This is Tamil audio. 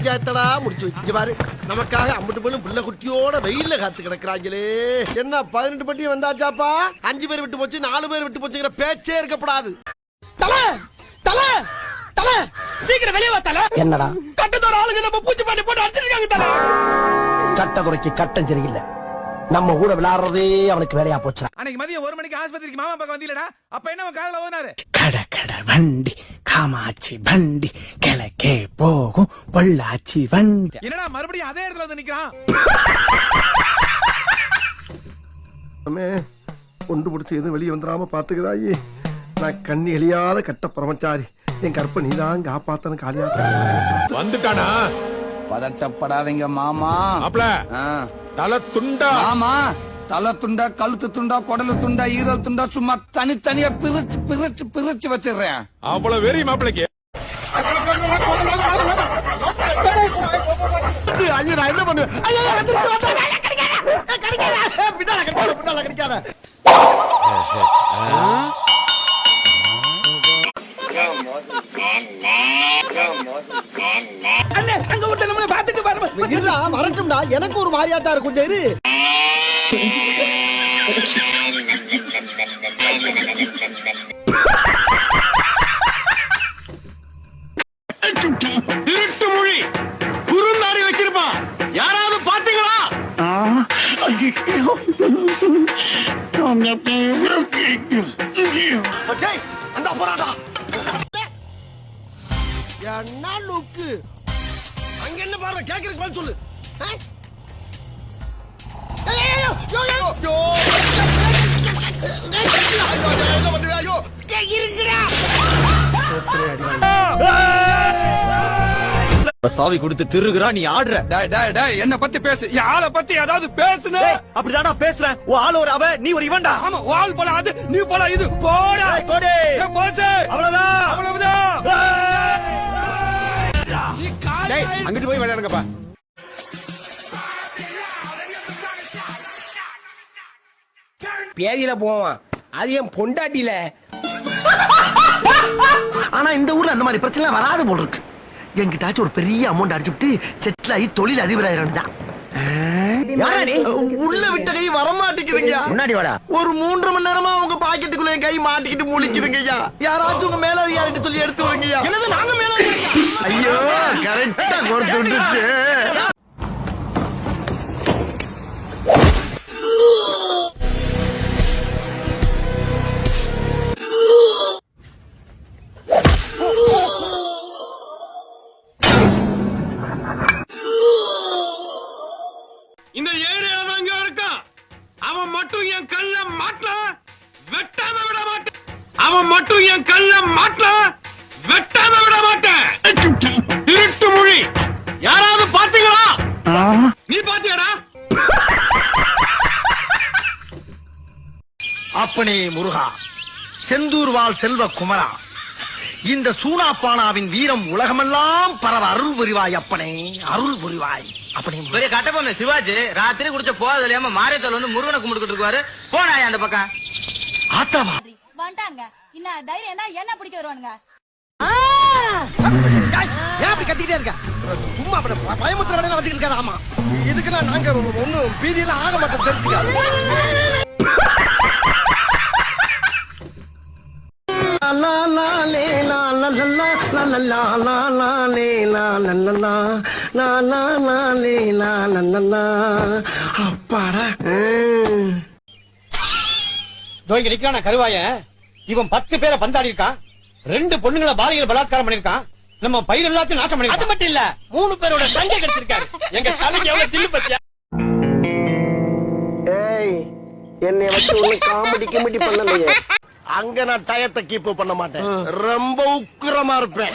பஞ்சாயத்தடா முடிச்சு வச்சு. பாரு நமக்காக அம்பட்டு பொண்ணு பிள்ளை குட்டியோட வெயில்ல காத்து கிடக்குறாங்களே. என்ன பதினெட்டு பட்டி வந்தாச்சாப்பா? அஞ்சு பேர் விட்டு போச்சு நாலு பேர் விட்டு போச்சுங்கிற பேச்சே இருக்கப்படாது. தல தல தல சீக்கிரம் வெளியே வா தல. என்னடா? கட்டத்தோட ஆளுங்க நம்ம பூச்சி பண்ணி போட்டு அடிச்சிருக்காங்க தல. கட்டக்குறைக்கு கட்டம் சரியில்லை. நம்ம கூட விளையாடுறதே அவனுக்கு வேலையா போச்சுடா. அன்னைக்கு மதியம் ஒரு மணிக்கு ஆஸ்பத்திரிக்கு மாமா பக்கம் வந்தீங்களா அப்ப என்ன காதுல ஓனாரு கட கட வண்டி. காமாட்சி வண்டி கிழக்கே போகும் பொள்ளாச்சி வண்டி. என்னடா மறுபடியும் அதே இடத்துல வந்து நிக்கிறான்? அம்மே கொண்டு பிடிச்சி எதுவும் வெளியே வந்துடாம பாத்துக்கிறாயே நான் கண்ணி எழியாத கட்ட பிரமச்சாரி என் கற்ப நீதான் காப்பாத்தன காலியாத்த வந்துட்டானா? பதட்டப்படாதீங்க மாமா. ஆ. தலை துண்டா. மாமா. தலை துண்டா கழுத்து துண்டா குடலு துண்டா ஈரல் துண்டா சும்மா தனித்தனியா பிரிச்சு பிரிச்சு பிரிச்சு வச்சிடுறேன். அவ்வளவு வெறி மாப்பிளைக்கு. ஐயோ நான் என்ன பண்ணுவேன். அண்ணே அங்க ஒருத்தர் நம்மள பாத்துட்டு வர இருடா, வரட்டும்டா எனக்கு ஒரு மாதிரியாத்தான் இருக்கும் கொஞ்சம் இரு திருட்டு மொழி. குறுந்தாடி வச்சிருப்பான் யாராவது பாத்தீங்களா டேய், அந்தா போறாடா. என்ன லுக்கு? அங்க என்ன பாருங்க கேக்குறதுக்கு பதில் சொல்லு. சாவி கொடுத்து திருகுறா நீ ஆடுற. டேய் டேய் டேய் என்ன பத்தி பேசு. யார பத்தி ஏதாவது பேசுன. அப்படிதானா பேசுறேன். ஓ ஆள் ஒரு அவ நீ ஒரு இவன்டா. ஆமா வால் போல அது நீ போல இது. போடா. கொடி. ஏய், போசு. அவ்வளவுதான். அவ்வளவுதான். அங்கிட்டு போய் விளையாடுங்கப்பா. பேதியில போவான். அது என் பொண்டாட்டில மாதிரி பிரச்சனை வராது போல் இருக்கு. என்கிட்டாச்சும் ஒரு பெரிய அமௌண்ட் அடிச்சுட்டு செட்டில் ஆகி தொழில் அதிபராயிரம் தான். உள்ள விட்ட கை வர மாட்டேங்குதுங்க முன்னாடி வாடா. ஒரு மூன்று மணி நேரமா உங்க பாக்கெட்டுக்குள்ள கை மாட்டிக்கிட்டு முழிக்குதுங்கய்யா. யாராச்சும் உங்க மேலதிகாரிட்டு சொல்லி எடுத்து என்னது நாங்க மேல ஐயோ கரெக்டா கொடுத்து விட்டுச்சு. இந்த ஏரியால தான் இங்க இருக்கான் அவன் மட்டும் என் கல்ல மாட்டல வெட்டாம விட மாட்டேன். அவன் மட்டும் என் கல்ல மாட்டல வெட்டாம விட மாட்டேன். திருட்டு மொழி. யாராவது பாத்தீங்களா நீ பாத்தியாடா? அப்பனே முருகா செந்தூர்வால் செல்வ குமரா இந்த சூனாப்பானாவின் வீரம் உலகமெல்லாம் பரவ அருள் புரிவாய் அப்பனே அருள் புரிவாய். பெரிய கட்டபொம்மன் சிவாஜி ராத்திரி குடிச்ச போறது இல்லையாம மாரியத்தல் வந்து முருகனை கும்பிட்டுக்கிட்டு இருக்காரு. போனாயா அந்த பக்கம். ஆத்தாவா வந்துட்டாங்க. இன்னும் தைரியம் தான் என்ன பிடிக்க வருவானுங்க? ஏன் அப்படி கத்திக்கிட்டே இருக்க? சும்மா அப்படி ப- பயமுத்துற வேலையில வச்சுக்கிட்டு இருக்காரு ஆமா. இதுக்கு நான் நாங்க ஒண்ணும் பீதியெல்லாம் ஆக மாட்டோம் தெரிஞ்சுக்க லா லா லே லா லா லா லா லா லா லா. லா லே லா லா லா லா லா லா லா லே லா லா லா லா அப்பாடா ம். இங்க நிக்கிறான கருவாய? இவன் பத்து பேரை பந்தாடி இருக்கான். ரெண்டு பொண்ணுங்களை பாலியல் பலாத்காரம் பண்ணிருக்கான் நம்ம பயிர் எல்லாத்தையும் நாசம் பண்ணி அது மட்டும் இல்ல மூணு பேரோட சண்டை கிடைச்சிருக்காரு. எங்க தலைக்கு எவ்வளவு தில்லு பத்தியா? ஏய் என்னை வச்சு ஒண்ணு காமெடி கிமெடி பண்ணலையே. அங்க நான் டயத்தை கீப் பண்ண மாட்டேன். ரொம்ப உக்கிரமா இருப்பேன்.